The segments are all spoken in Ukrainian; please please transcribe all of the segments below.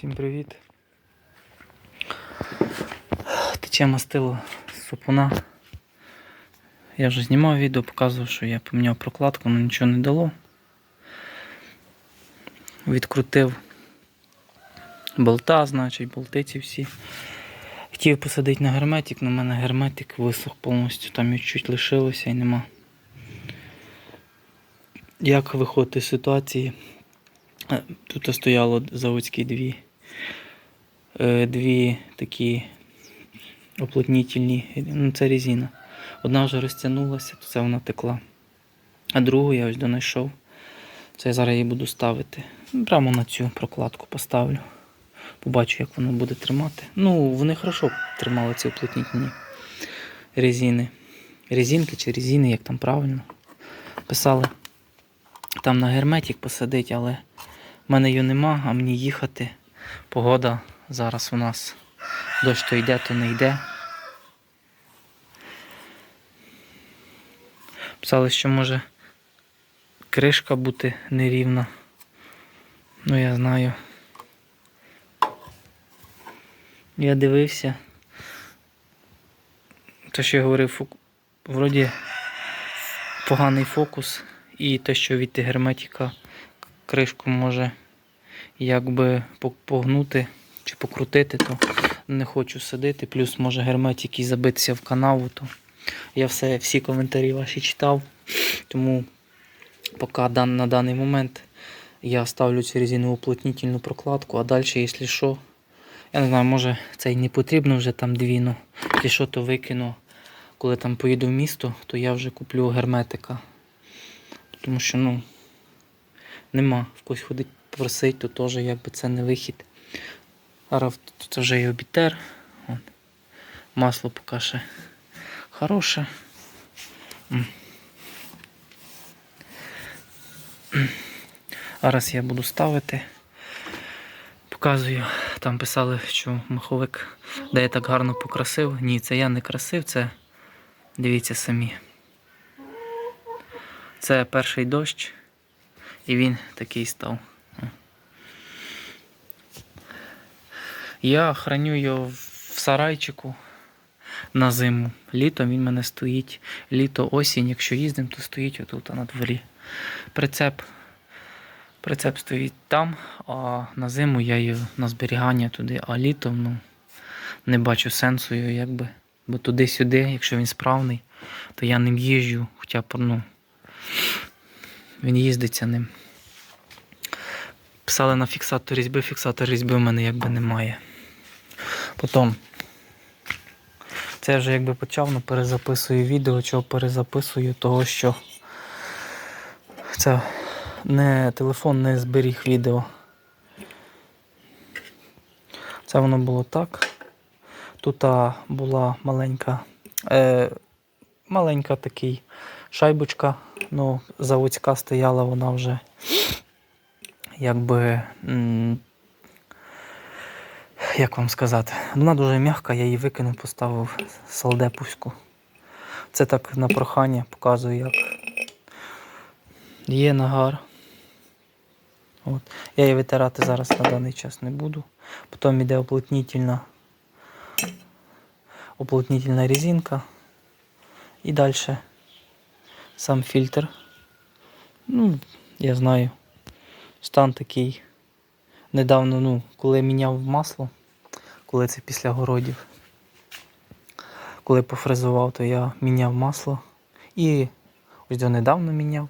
Всім привіт. Тече мастило супуна. Я вже знімав відео, показував, що я поміняв прокладку, але нічого не дало. Відкрутив болта, значить, болти ці всі. Хотів посадити на герметик, але в мене герметик висох повністю, там чуть лишилося і нема. Як виходити з ситуації? Тут стояло заводські дві, дві такі оплотнітельні, ну це резина. Одна вже розтягнулася, то це вона текла. А другу я ось донайшов. Це я зараз її буду ставити. Ну, Прямо на цю прокладку поставлю. Побачу, як воно буде тримати. Ну, вони хорошо тримали ці оплотнітельні резини. Резинки чи резини, як там правильно. Писали. Там на герметик посадить, але в мене її нема, а мені їхати. Погода зараз у нас. Дощ то йде, то не йде. Писали, що може кришка бути нерівна. Ну, я знаю. Я дивився. Те, що я говорив, фок- вроді поганий фокус і те, що від герметика кришку може якби погнути чи покрутити, то не хочу сидити. Плюс може герметик і забитися в канаву, то я все, всі коментарі ваші читав. Тому поки на даний момент я ставлю цю резинову уплотнительну прокладку, а далі, якщо що, я не знаю, може це й не потрібно вже там дві, ну, якщо що, то викину. Коли там поїду в місто, то я вже куплю герметика. Тому що, ну, нема в когось ходить просить, то теж якби це не вихід. Зараз тут вже і обітер. Масло поки ще хороше. Зараз я буду ставити. Показую. Там писали, що маховик, де так гарно покрасив. Ні, це я не красив, це дивіться самі. Це перший дощ, і він такий став. Я храню його в сарайчику на зиму. Літом він мене стоїть. Літо, осінь, якщо їздимо, то стоїть отут на дворі. Прицеп. Прицеп стоїть там, а на зиму я його на зберігання туди, а літом ну, не бачу сенсу його, якби. Бо туди-сюди, якщо він справний, то я ним їжджу, хоча б ну, він їздиться ним. Писали на фіксатор різьби, фіксатор різьби в мене якби немає. Потім це вже якби почав, но перезаписую відео, чого перезаписую, того що це не телефон не зберіг відео. Це воно було так. Тут була маленька, е, маленька такий шайбочка, ну, заводська стояла, вона вже якби. Як вам сказати? Вона дуже м'яка, я її викинув, поставив салдепуську. Це так на прохання показую, як є нагар. От. Я її витирати зараз на даний час не буду. Потім йде оплотнительна, оплотнительна резинка. І далі сам фільтр. Ну, я знаю, стан такий. Недавно, ну, коли міняв масло, коли це після городів, коли пофрезував, то я міняв масло. І ось до недавно міняв.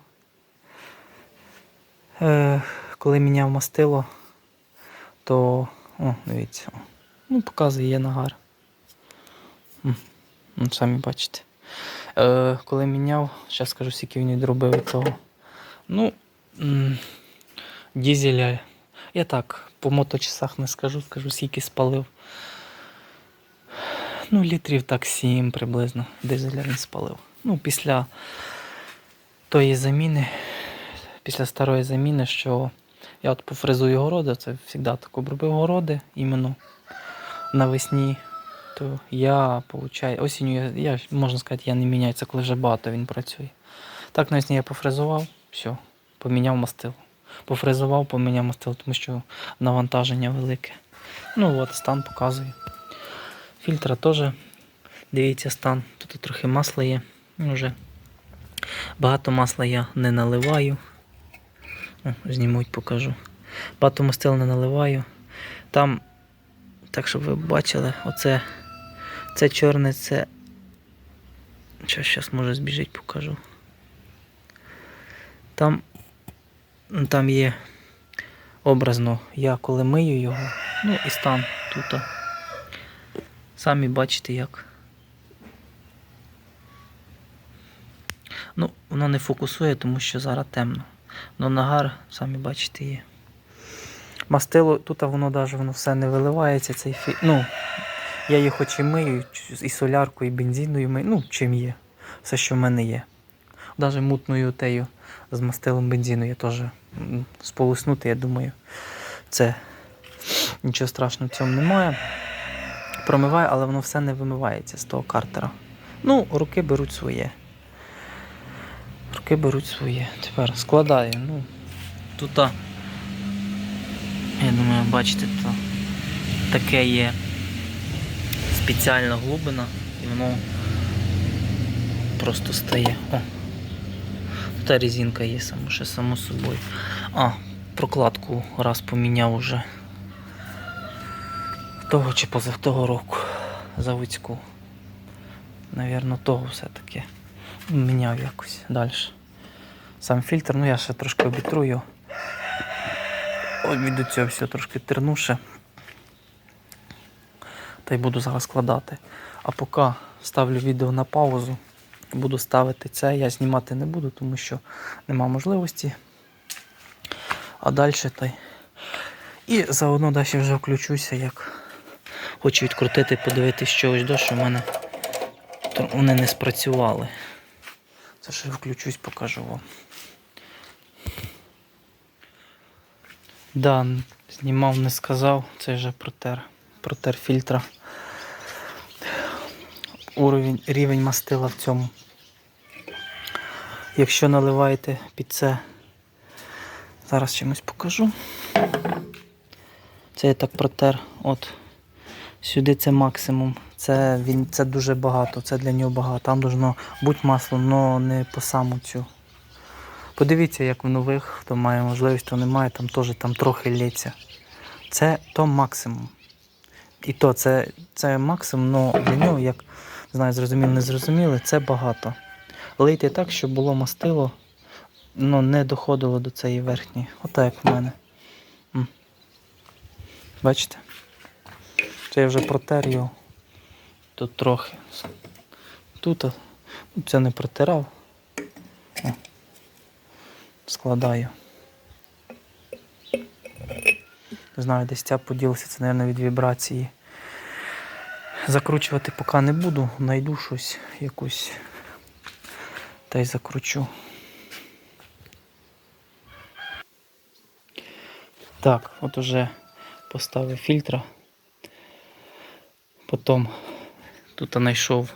Е, коли міняв мастило, то, о, дивіться, ну, показує є нагар. Ну, самі бачите. Е, коли міняв, зараз скажу, скільки він відробив від того. Ну, дізеля. Я так по моточасах не скажу, скажу, скільки спалив. Ну, літрів так 7 приблизно дизеля він спалив. Ну, після тої заміни, після старої заміни, що я от пофрезую городи, це завжди так обробив городи іменно навесні, то я получаю, осінню я, я можна сказати, я не міняю, це коли вже багато він працює. Так навесні я пофрезував, все, поміняв мастило. Пофрезував, поміняв мастило, тому що навантаження велике. Ну от, стан показує. Фільтра теж, дивіться стан, тут трохи масла є. Вже багато масла я не наливаю. О, знімуть, покажу. Багато мастил не наливаю. Там, так щоб ви бачили, оце це чорне, це. Що зараз може збіжить, покажу. Там, там є образно, я коли мию його, ну і стан тут. Самі бачите як. Ну, воно не фокусує, тому що зараз темно. Ну нагар, самі бачите, є. Мастило, тут воно навіть воно все не виливається, цей фі... Ну, я її хоч і мию, і соляркою, і бензиною мию, ну, чим є. Все, що в мене є. Навіть мутною тею з мастилом бензину я теж сполоснути, я думаю, це нічого страшного в цьому немає. Промиваю, але воно все не вимивається з того картера. Ну, руки беруть своє. Руки беруть своє. Тепер складаю. Ну, тут, я думаю, бачите, то таке є спеціальна глибина, і воно просто стає. О. Тут резинка є само, ще само собою. А, прокладку раз поміняв уже. Того чи позав того року. Заводську. Навірно, того все-таки. Міняв якось далі. Сам фільтр, ну я ще трошки обітрую. Ось від цього все трошки тернуше. Та й буду зараз складати. А поки ставлю відео на паузу, буду ставити це, я знімати не буду, тому що нема можливості. А далі та й. І заодно далі вже включуся, як хочу відкрутити, подивитися чогось до, що в мене то вони не спрацювали. Це ще включусь, покажу вам. Да, знімав, не сказав, це вже протер. Протер фільтра. Уровень, рівень мастила в цьому. Якщо наливаєте під це, зараз чимось покажу. Це я так протер. От. Сюди це максимум. Це, він, це дуже багато, це для нього багато. Там должно бути масло, але не по саму цю. Подивіться, як в нових, хто має можливість, хто не має, там теж там трохи лється. Це то максимум. І то це, це максимум, але для нього, як знаю, зрозуміло, не зрозуміли, це багато. Лийте так, щоб було мастило, ну, не доходило до цієї верхньої. Отак як в мене. М. Бачите? Це я вже протер його. Тут трохи. Тут ну, це не протирав. О. Складаю. Не знаю, десь ця поділася, це, мабуть, від вібрації. Закручувати поки не буду, знайду щось якусь та й закручу. Так, от уже поставив фільтра. Потім тут знайшов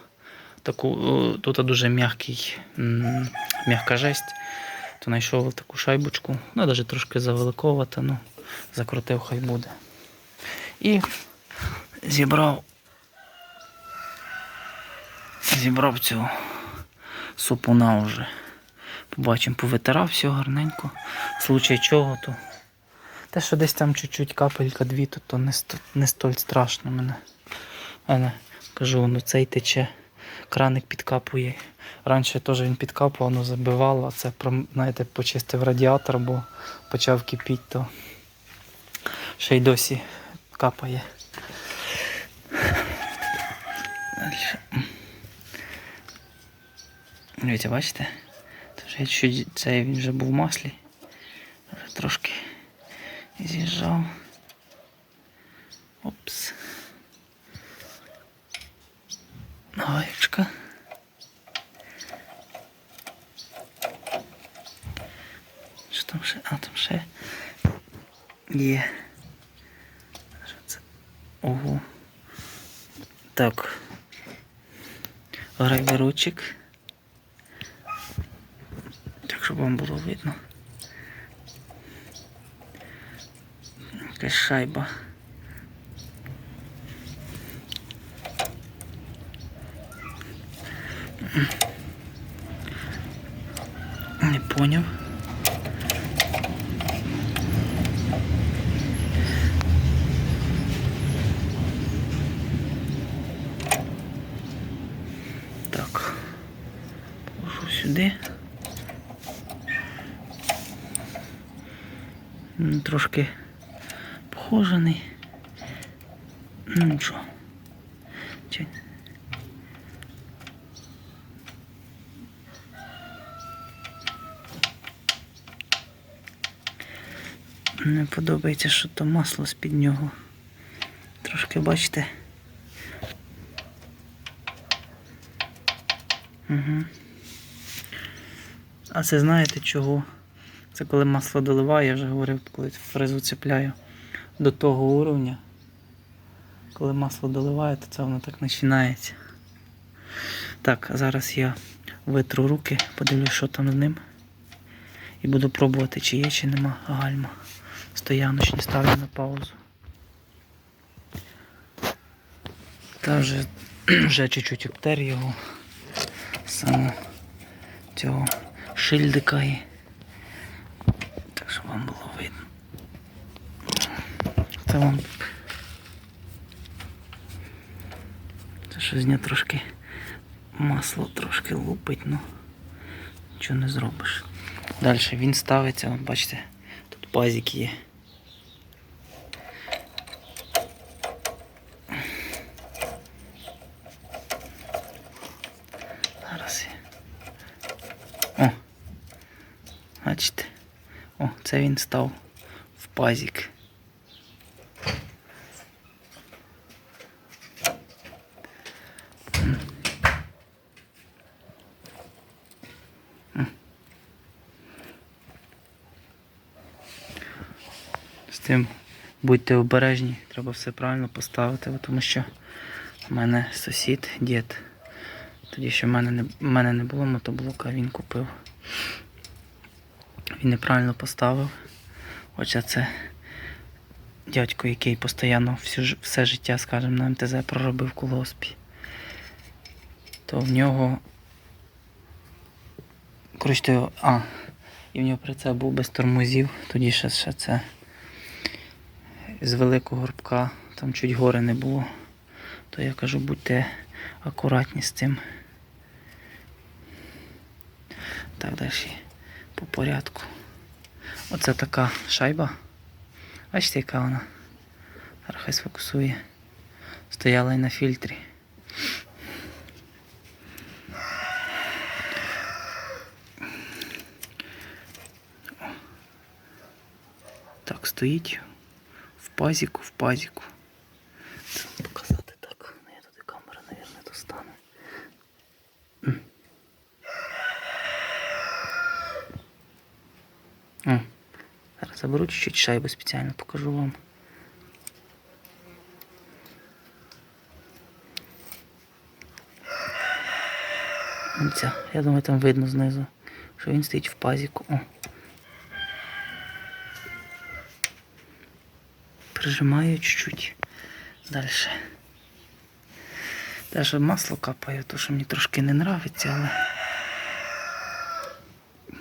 таку, тут дуже м'який, м'яка жесть. То знайшов таку шайбочку, ну навіть трошки завеликовата, ну, закрутив, хай буде. І зібрав, зібрав цю супуна вже. Побачимо, повитирав все гарненько. Случай чого, то те, що десь там чуть-чуть капелька дві, то, то не, не столь страшно мене. Але кажу, ну цей тече, краник підкапує. Раніше теж він підкапував, воно забивало, а це знаєте, почистив радіатор, бо почав кипіти, то ще й досі капає. Дальше. Дивіться, бачите? Це вже чуть цей він вже був в маслі. Вже трошки з'їжджав. Опс. Гаєчка. Що там ще? А, там ще є. Що це? Ого. Так. Грайверочок. Щоб вам було видно. якась шайба. Не поняв. Так. Положу сюди. Трошки похожений. Ну нічого. Не подобається, що то масло з-під нього. Трошки бачите. Угу. А це знаєте чого? Це коли масло доливаю, я вже говорив, коли фрезу цепляю до того уровня. Коли масло доливаю, то це воно так починається. Так, а зараз я витру руки, подивлюсь, що там з ним. І буду пробувати, чи є, чи нема гальма. Стояночні ставлю на паузу. Та вже, вже чуть-чуть обтер його. Саме цього шильдика і. Вам було видно. Це вам. Це що з нього трошки масло трошки лупить, ну нічого не зробиш. Далі він ставиться, бачите, тут пазик є. Зараз. я- О! Бачите? О, це він став в пазик. З тим будьте обережні, треба все правильно поставити, тому що в мене сусід, дід, тоді ще в мене не, в мене не було мотоблока, він купив. Він неправильно поставив. Хоча це дядько, який постійно всю, все життя, скажімо, на МТЗ проробив в колгоспі. То в нього. Коротше, а, і в нього прицеп був без тормозів, тоді ще, ще це з великого горбка, там чуть гори не було. То я кажу, будьте акуратні з цим. Так, далі по порядку. Оце така шайба. Бачите, яка вона? Хай сфокусує. Стояла і на фільтрі. Так, стоїть в пазіку, в пазіку. Це показати так. Ну, я туди камера, мабуть, достане. О, зараз заберу чуть-чуть шайби спеціально покажу вам. Оця, я думаю, там видно знизу, що він стоїть в пазіку. О. Прижимаю чуть-чуть далі. Даже масло капає, то що мені трошки не нравиться, але.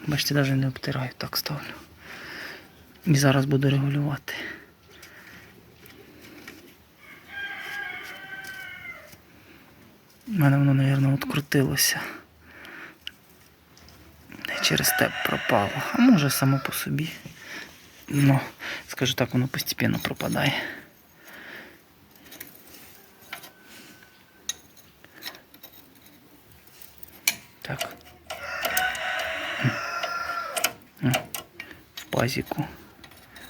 Бачите, навіть не обтираю, так ставлю. І зараз буду регулювати. У мене воно, мабуть, открутилося. І через те пропало. А може само по собі. Ну, скажу так, воно постійно пропадає. пазіку.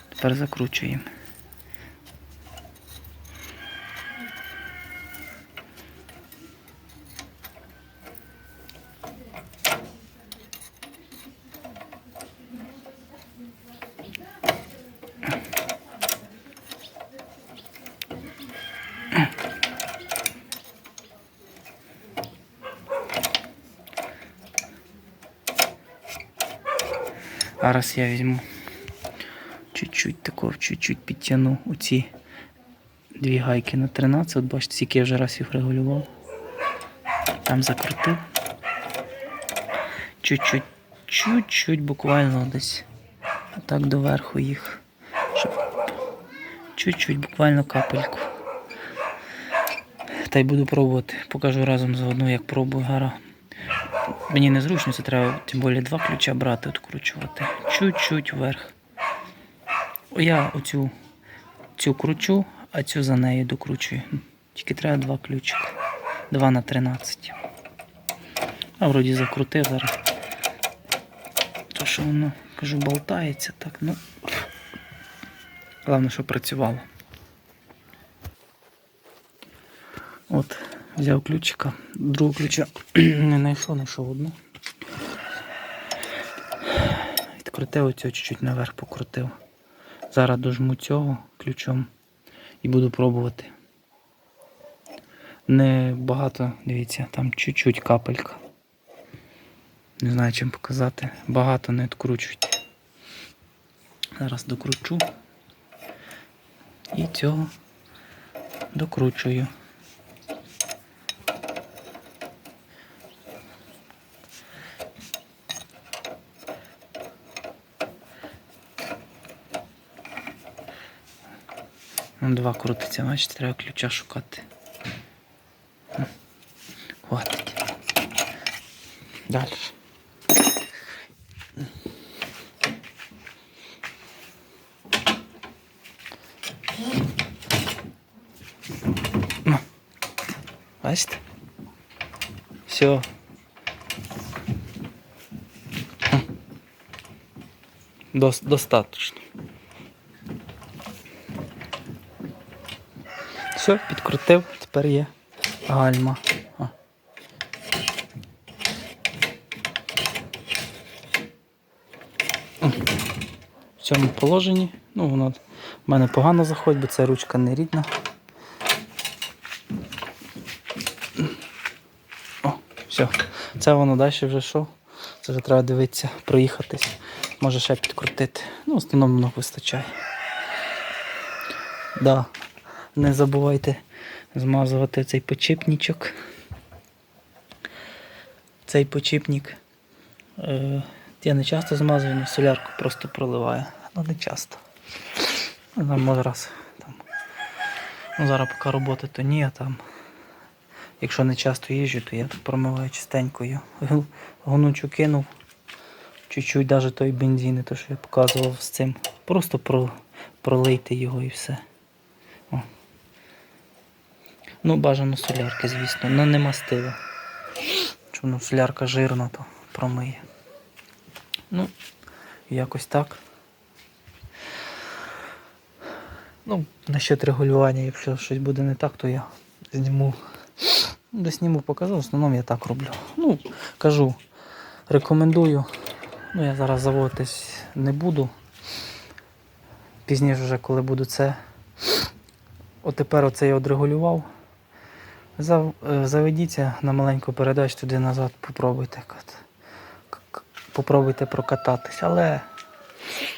Тепер закручуємо. Зараз я візьму чуть-чуть. такого, чуть-чуть підтягну оці дві гайки на 13. От бачите, скільки я вже раз їх регулював. Там закрутив. Чуть-чуть, чуть-чуть буквально десь. Отак доверху їх. Щоб чуть-чуть, буквально капельку. Та й буду пробувати. Покажу разом заодно, як пробую гара. Мені незручно, це треба тим більше два ключа брати, відкручувати. Чуть-чуть вверх. Я оцю цю кручу, а цю за нею докручую. Тільки треба два ключика. 2 на 13. А вроді закрутив зараз. То що воно, кажу, болтається так, ну. Головне, що працювало. От, взяв ключика, другого ключа не знайшов, знайшов одну. Відкрутив оцього чуть-чуть наверх покрутив. Зараз дожму цього ключом і буду пробувати. Не багато, дивіться, там чуть-чуть капелька. Не знаю чим показати. Багато не відкручуйте. Зараз докручу. І цього докручую. Два крутиться, значить треба ключа шукати. Хватить. Далі. Ну. Бачите? Все. Дос достаточно. Все, підкрутив, тепер є гальма. О. В цьому положенні, ну воно в мене погано заходить, бо ця ручка не рідна. О, все. Це воно далі вже що? Це вже треба дивитися, проїхатись. Може ще підкрутити. Ну, в основному вистачає. Да. Не забувайте змазувати цей почіпничок. Цей почіпник. Е, я не часто змазую, але солярку просто проливаю. Ну не часто. Там. Там. Ну, зараз поки роботи, то ні, а там. Якщо не часто їжджу, то я промиваю чистенькою. Гонучу кинув. Чуть-чуть навіть той бензин, то що я показував з цим. Просто про, пролийте його і все. Ну, бажано солярки, звісно, але не мастила. Ну, солярка жирна, то промиє. Ну, якось так. Ну, насчет регулювання, якщо щось буде не так, то я зніму. Ну, Де зніму показав, в основному я так роблю. Ну, кажу, рекомендую. Ну, я зараз заводитись не буду. Пізніше вже, коли буду це. От тепер оце я одрегулював. Е, Заведіться на маленьку передачу туди назад, попробуйте. Попробуйте прокататись. Але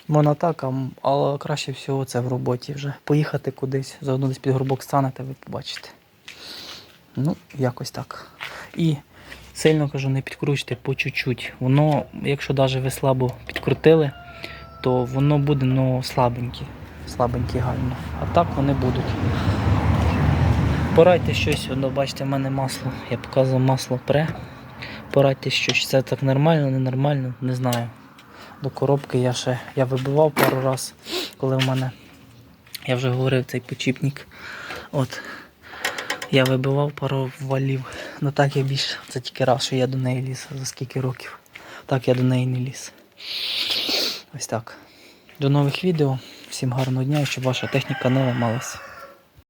можна так, але краще всього це в роботі вже. Поїхати кудись, заодно десь під горбок станете, ви побачите. Ну, якось так. І сильно кажу, не підкручуйте по чуть-чуть. Воно, якщо навіть ви слабо підкрутили, то воно буде ну, слабеньке. Слабеньке гально. А так вони будуть. Порадьте щось, воно, бачите, в мене масло. Я показував масло пре. Порадьте щось, це так нормально, ненормально, не знаю. До коробки я ще я вибивав пару раз, коли в мене, я вже говорив, цей почіпник. От. Я вибивав пару валів. Ну так я більше. Це тільки раз, що я до неї ліз за скільки років. Так я до неї не ліз. Ось так. До нових відео. Всім гарного дня і щоб ваша техніка не ламалася.